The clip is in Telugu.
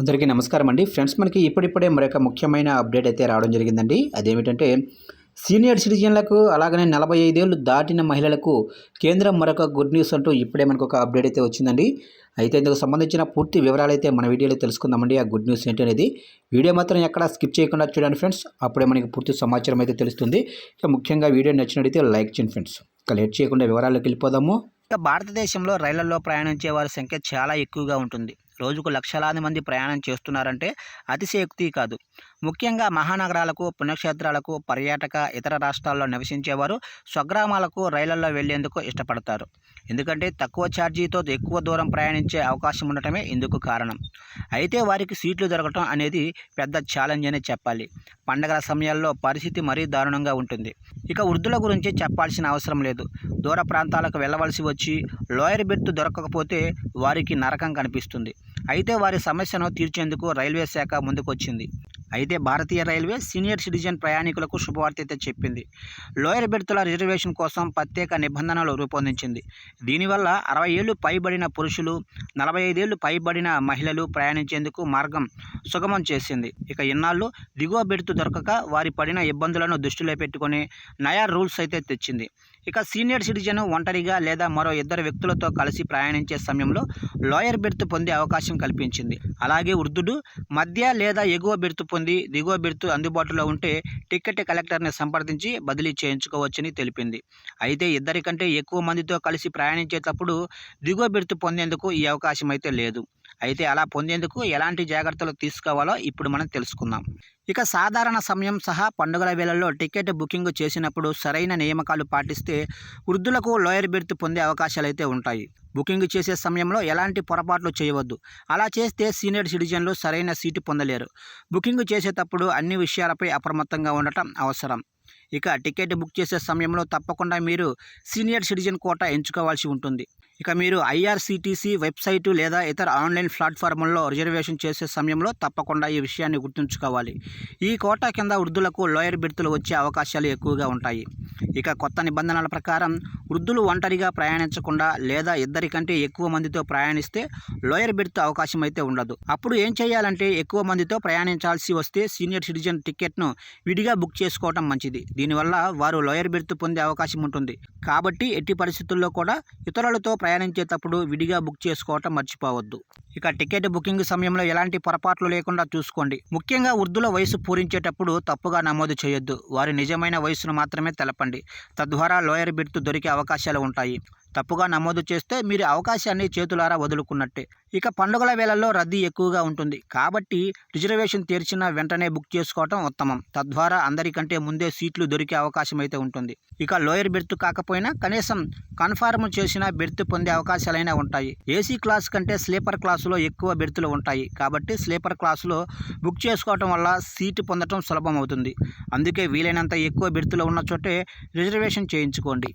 అందరికీ నమస్కారం అండి. ఫ్రెండ్స్ మనకి ఇప్పుడిప్పుడే మరొక ముఖ్యమైన అప్డేట్ అయితే రావడం జరిగిందండి. అదేమిటంటే సీనియర్ సిటిజన్లకు అలాగనే నలభై ఐదేళ్ళు దాటిన మహిళలకు కేంద్రం మరొక గుడ్ న్యూస్ అంటూ ఇప్పుడే మనకు ఒక అప్డేట్ అయితే వచ్చిందండి. అయితే ఇందుకు సంబంధించిన పూర్తి వివరాలు అయితే మన వీడియోలో తెలుసుకుందామండి. ఆ గుడ్ న్యూస్ ఏంటి అనేది వీడియో మాత్రం ఎక్కడ స్కిప్ చేయకుండా చూడండి ఫ్రెండ్స్. అప్పుడే మనకి పూర్తి సమాచారం అయితే తెలుస్తుంది. ఇక ముఖ్యంగా వీడియో నచ్చినట్టయితే లైక్ చేయండి ఫ్రెండ్స్. ఇక లేట్ చేయకుండా వివరాల్లోకి వెళ్ళిపోదాము. ఇక భారతదేశంలో రైళ్ళలో ప్రయాణించే వారి సంఖ్య చాలా ఎక్కువగా ఉంటుంది. రోజుకు లక్షలాది మంది ప్రయాణం చేస్తున్నారంటే అతిశయోక్తి కాదు. ముఖ్యంగా మహానగరాలకు పుణ్యక్షేత్రాలకు పర్యాటక ఇతర రాష్ట్రాల్లో నివసించేవారు స్వగ్రామాలకు రైళ్ళలో వెళ్ళేందుకు ఇష్టపడతారు. ఎందుకంటే తక్కువ ఛార్జీతో ఎక్కువ దూరం ప్రయాణించే అవకాశం ఉండటమే ఇందుకు కారణం. అయితే వారికి సీట్లు దొరకటం అనేది పెద్ద ఛాలెంజ్ అనే చెప్పాలి. పండగల సమయాల్లో పరిస్థితి మరీ దారుణంగా ఉంటుంది. ఇక వృద్ధుల గురించి చెప్పాల్సిన అవసరం లేదు. దూర ప్రాంతాలకు వెళ్ళవలసి వచ్చి లోయర్ బెర్త్ దొరకకపోతే వారికి నరకం కనిపిస్తుంది. అయితే వారి సమస్యను తీర్చేందుకు రైల్వే శాఖ ముందుకొచ్చింది. అయితే భారతీయ రైల్వే సీనియర్ సిటిజన్ ప్రయాణికులకు శుభవార్త అయితే చెప్పింది. లోయర్ బెర్తుల రిజర్వేషన్ కోసం ప్రత్యేక నిబంధనలు రూపొందించింది. దీనివల్ల అరవై ఏళ్ళు పైబడిన పురుషులు నలభై ఐదేళ్ళు పైబడిన మహిళలు ప్రయాణించేందుకు మార్గం సుగమం చేసింది. ఇక ఇన్నాళ్ళు దిగువ బెర్తు దొరకక వారి పడిన ఇబ్బందులను దృష్టిలో పెట్టుకొని నయా రూల్స్ అయితే తెచ్చింది. ఇక సీనియర్ సిటిజన్ ఒంటరిగా లేదా మరో ఇద్దరు వ్యక్తులతో కలిసి ప్రయాణించే సమయంలో లోయర్ బెర్త్ పొందే అవకాశం కల్పించింది. అలాగే వృద్ధుడు మధ్య లేదా ఎగువ బెర్త్ పొంది దిగువ బెర్త్ అందుబాటులో ఉంటే టికెట్ కలెక్టర్ని సంప్రదించి బదిలీ చేయించుకోవచ్చని తెలిపింది. అయితే ఇద్దరికంటే ఎక్కువ మందితో కలిసి ప్రయాణించేటప్పుడు దిగువ బెర్త్ పొందేందుకు ఈ అవకాశం అయితే లేదు. అయితే అలా పొందేందుకు ఎలాంటి జాగ్రత్తలు తీసుకోవాలో ఇప్పుడు మనం తెలుసుకుందాం. ఇక సాధారణ సమయం సహా పండుగల వేళల్లో టికెట్ బుకింగ్ చేసినప్పుడు సరైన నియామకాలు పాటిస్తే వృద్ధులకు లోయర్ బెర్త్ పొందే అవకాశాలు అయితే ఉంటాయి. బుకింగ్ చేసే సమయంలో ఎలాంటి పొరపాట్లు చేయవద్దు. అలా చేస్తే సీనియర్ సిటిజన్లు సరైన సీటు పొందలేరు. బుకింగ్ చేసేటప్పుడు అన్ని విషయాలపై అప్రమత్తంగా ఉండటం అవసరం. ఇక టికెట్ బుక్ చేసే సమయంలో తప్పకుండా మీరు సీనియర్ సిటిజన్ కోటా ఎంచుకోవాల్సి ఉంటుంది. ఇక మీరు ఐఆర్సీటీసీ వెబ్సైటు లేదా ఇతర ఆన్లైన్ ప్లాట్ఫామ్లలో రిజర్వేషన్ చేసే సమయంలో తప్పకుండా ఈ విషయాన్ని గుర్తుంచుకోవాలి. ఈ కోటా కింద వృద్ధులకు లోయర్ బెర్తులు వచ్చే అవకాశాలు ఎక్కువగా ఉంటాయి. ఇక కొత్త నిబంధనల ప్రకారం వృద్ధులు ఒంటరిగా ప్రయాణించకుండా లేదా ఇద్దరి కంటే ఎక్కువ మందితో ప్రయాణిస్తే లోయర్ బెర్త్ అవకాశం అయితే ఉండదు. అప్పుడు ఏం చేయాలంటే ఎక్కువ మందితో ప్రయాణించాల్సి వస్తే సీనియర్ సిటిజన్ టికెట్ను విడిగా బుక్ చేసుకోవటం మంచిది. దీనివల్ల వారు లోయర్ బెర్త్ పొందే అవకాశం ఉంటుంది. కాబట్టి ఎట్టి పరిస్థితుల్లో కూడా ఇతరులతో ప్రయాణించేటప్పుడు విడిగా బుక్ చేసుకోవటం మర్చిపోవద్దు. ఇక టికెట్ బుకింగ్ సమయంలో ఎలాంటి పొరపాట్లు లేకుండా చూసుకోండి. ముఖ్యంగా వృద్ధుల వయసు పూరించేటప్పుడు తప్పుగా నమోదు చేయొద్దు. వారి నిజమైన వయసును మాత్రమే తెలపండి. తద్వారా లోయర్ బెర్త్ దొరికే అవకాశాలు ఉంటాయి. తప్పుగా నమోదు చేస్తే మీరు అవకాశాన్ని చేతులారా వదులుకున్నట్టే. ఇక పండుగల వేళల్లో రద్దీ ఎక్కువగా ఉంటుంది. కాబట్టి రిజర్వేషన్ తీర్చిన వెంటనే బుక్ చేసుకోవటం ఉత్తమం. తద్వారా అందరికంటే ముందే సీట్లు దొరికే అవకాశం అయితే ఉంటుంది. ఇక లోయర్ బెర్త్ కాకపోయినా కనీసం కన్ఫర్మ్ చేసిన బెర్త్ పొందే అవకాశాలైనా ఉంటాయి. ఏసీ క్లాస్ కంటే స్లీపర్ క్లాసులో ఎక్కువ బెర్తులు ఉంటాయి. కాబట్టి స్లీపర్ క్లాసులో బుక్ చేసుకోవటం వల్ల సీటు పొందటం సులభం అవుతుంది అందుకే వీలైనంత ఎక్కువ బెర్తులు ఉన్న చోటే రిజర్వేషన్ చేయించుకోండి.